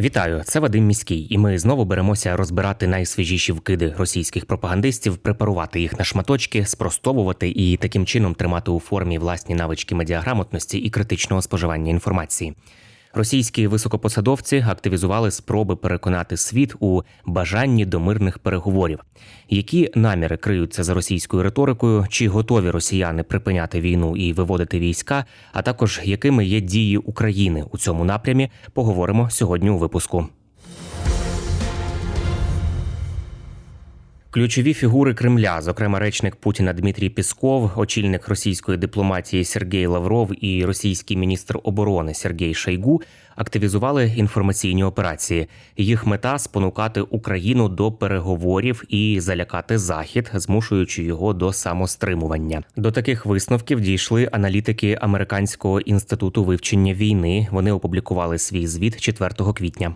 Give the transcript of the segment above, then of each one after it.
Вітаю, це Вадим Міський, і ми знову беремося розбирати найсвіжіші вкиди російських пропагандистів, препарувати їх на шматочки, спростовувати і таким чином тримати у формі власні навички медіаграмотності і критичного споживання інформації. Російські високопосадовці активізували спроби переконати світ у бажанні до мирних переговорів. Які наміри криються за російською риторикою? Чи готові росіяни припиняти війну і виводити війська? А також якими є дії України у цьому напрямі? Поговоримо сьогодні у випуску. Ключові фігури Кремля, зокрема речник Путіна Дмитрій Пісков, очільник російської дипломатії Сергій Лавров і російський міністр оборони Сергій Шойгу активізували інформаційні операції. Їх мета спонукати Україну до переговорів і залякати Захід, змушуючи його до самостримування. До таких висновків дійшли аналітики Американського інституту вивчення війни. Вони опублікували свій звіт 4 квітня.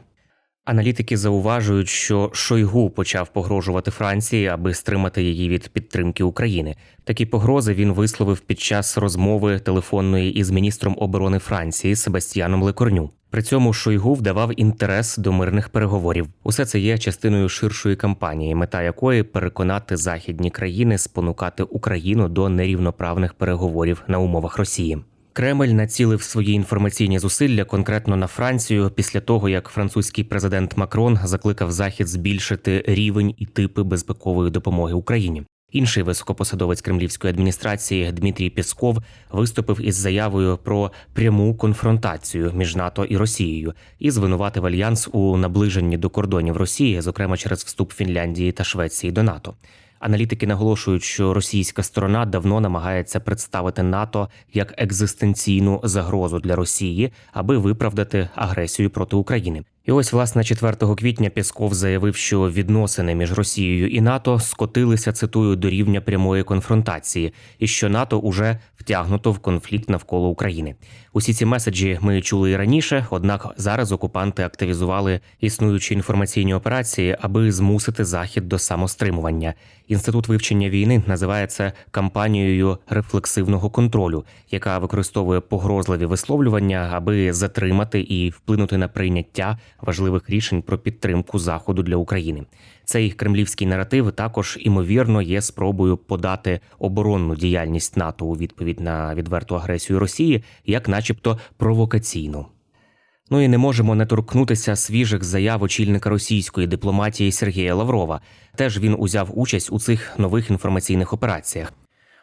Аналітики зауважують, що Шойгу почав погрожувати Франції, аби стримати її від підтримки України. Такі погрози він висловив під час розмови телефонної із міністром оборони Франції Себастьяном Лекорню. При цьому Шойгу вдавав інтерес до мирних переговорів. Усе це є частиною ширшої кампанії, мета якої переконати західні країни спонукати Україну до нерівноправних переговорів на умовах Росії. Кремль націлив свої інформаційні зусилля конкретно на Францію після того, як французький президент Макрон закликав Захід збільшити рівень і типи безпекової допомоги Україні. Інший високопосадовець кремлівської адміністрації Дмитрій Пісков виступив із заявою про пряму конфронтацію між НАТО і Росією і звинуватив альянс у наближенні до кордонів Росії, зокрема через вступ Фінляндії та Швеції до НАТО. Аналітики наголошують, що російська сторона давно намагається представити НАТО як екзистенційну загрозу для Росії, аби виправдати агресію проти України. І ось власне 4 квітня Пісков заявив, що відносини між Росією і НАТО скотилися цитую до рівня прямої конфронтації, і що НАТО уже втягнуто в конфлікт навколо України. Усі ці меседжі ми чули і раніше однак зараз окупанти активізували існуючі інформаційні операції, аби змусити захід до самостримування. Інститут вивчення війни називає це кампанією рефлексивного контролю, яка використовує погрозливі висловлювання, аби затримати і вплинути на прийняття важливих рішень про підтримку заходу для України. Цей кремлівський наратив також імовірно є спробою подати оборонну діяльність НАТО у відповідь на відверту агресію Росії, як, начебто, провокаційну. Ну і не можемо не торкнутися свіжих заяв очільника російської дипломатії Сергія Лаврова. Теж він узяв участь у цих нових інформаційних операціях.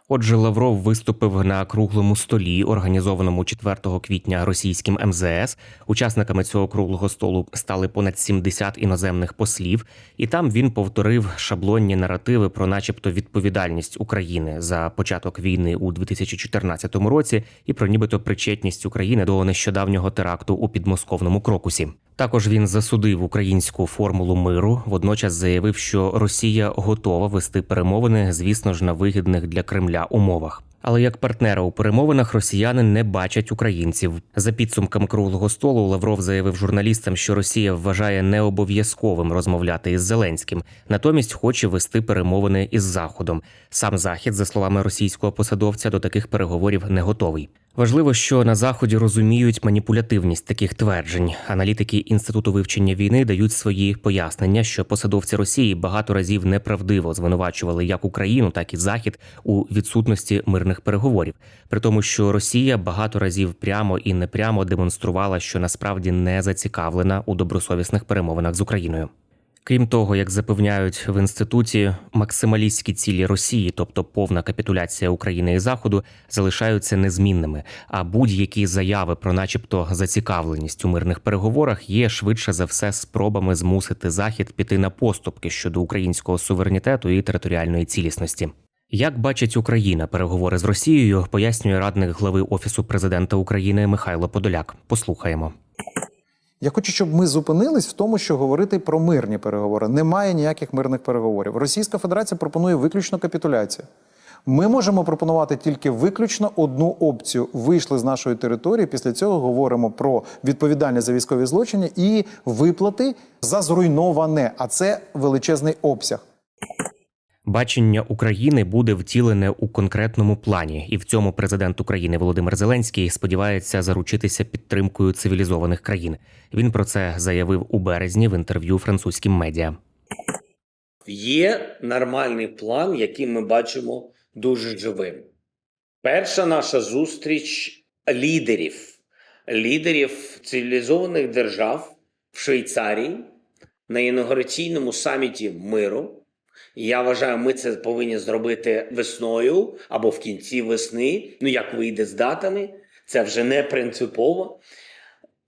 Отже, Лавров виступив на круглому столі, організованому 4 квітня російським МЗС. Учасниками цього круглого столу стали понад 70 іноземних послів, і там він повторив шаблонні наративи про, начебто, відповідальність України за початок війни у 2014 році і про нібито причетність України до нещодавнього теракту у підмосковному крокусі. Також він засудив українську формулу миру. Водночас заявив, що Росія готова вести перемовини, звісно ж, на вигідних для Кремля умовах. Але як партнера у перемовинах росіяни не бачать українців. За підсумками круглого столу Лавров заявив журналістам, що Росія вважає необов'язковим розмовляти із Зеленським, натомість хоче вести перемовини із Заходом. Сам захід, за словами російського посадовця, до таких переговорів не готовий. Важливо, що на заході розуміють маніпулятивність таких тверджень. Аналітики інституту вивчення війни дають свої пояснення, що посадовці Росії багато разів неправдиво звинувачували як Україну, так і Захід у відсутності мирних переговорів, при тому, що Росія багато разів прямо і непрямо демонструвала, що насправді не зацікавлена у добросовісних перемовинах з Україною. Крім того, як запевняють в інституті, максималістські цілі Росії, тобто повна капітуляція України і Заходу, залишаються незмінними. А будь-які заяви про, начебто, зацікавленість у мирних переговорах є швидше за все спробами змусити Захід піти на поступки щодо українського суверенітету і територіальної цілісності. Як бачить Україна переговори з Росією, пояснює радник глави офісу президента України Михайло Подоляк. Послухаємо. Я хочу, щоб ми зупинились в тому, що говорити про мирні переговори. Немає ніяких мирних переговорів. Російська Федерація пропонує виключно капітуляцію. Ми можемо пропонувати тільки виключно одну опцію. Вийшли з нашої території. Після цього говоримо про відповідальність за військові злочини і виплати за зруйноване. А це величезний обсяг. Бачення України буде втілене у конкретному плані, і в цьому президент України Володимир Зеленський сподівається заручитися підтримкою цивілізованих країн. Він про це заявив у березні в інтерв'ю французьким медіа. Є нормальний план, який ми бачимо дуже живим. Перша наша зустріч лідерів, лідерів цивілізованих держав в Швейцарії на інаугураційному саміті миру. Я вважаю, ми це повинні зробити весною або в кінці весни. Ну як вийде з датами, це вже не принципово.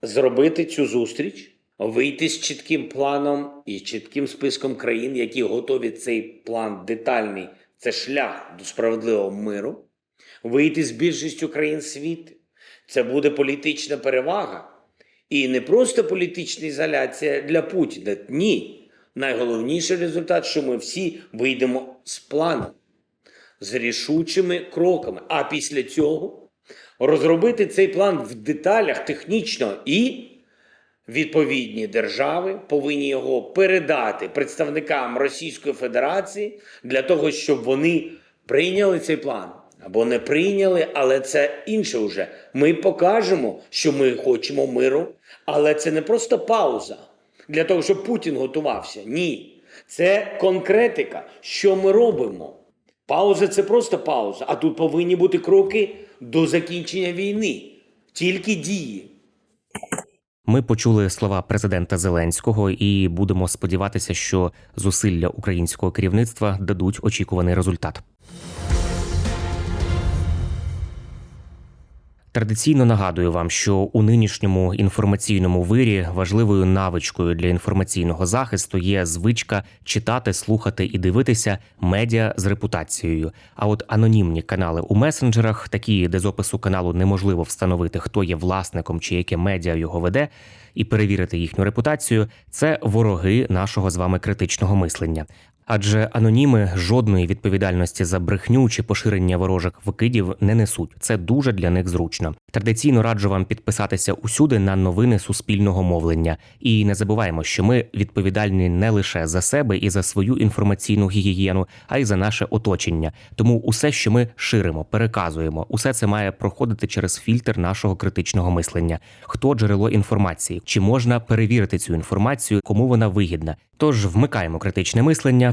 Зробити цю зустріч, вийти з чітким планом і чітким списком країн, які готові цей план детальний. Це шлях до справедливого миру. Вийти з більшістю країн світу. Це буде політична перевага. І не просто політична ізоляція для Путіна. Ні. Найголовніший результат, що ми всі вийдемо з планом, з рішучими кроками. А після цього розробити цей план в деталях технічно і відповідні держави повинні його передати представникам Російської Федерації для того, щоб вони прийняли цей план. Або не прийняли, але це інше вже. Ми покажемо, що ми хочемо миру, але це не просто пауза для того, щоб Путін готувався. Ні. Це конкретика, що ми робимо. Пауза це просто пауза, а тут повинні бути кроки до закінчення війни. Тільки дії. Ми почули слова президента Зеленського і будемо сподіватися, що зусилля українського керівництва дадуть очікуваний результат. Традиційно нагадую вам, що у нинішньому інформаційному вирі важливою навичкою для інформаційного захисту є звичка читати, слухати і дивитися медіа з репутацією. А от анонімні канали у месенджерах, такі, де з опису каналу неможливо встановити, хто є власником чи яке медіа його веде, і перевірити їхню репутацію, це вороги нашого з вами критичного мислення. Адже аноніми жодної відповідальності за брехню чи поширення ворожих викидів не несуть. Це дуже для них зручно. Традиційно раджу вам підписатися усюди на новини суспільного мовлення. І не забуваємо, що ми відповідальні не лише за себе і за свою інформаційну гігієну, а й за наше оточення. Тому усе, що ми ширимо, переказуємо, усе це має проходити через фільтр нашого критичного мислення. Хто джерело інформації? Чи можна перевірити цю інформацію, кому вона вигідна? Тож вмикаємо критичне мислення,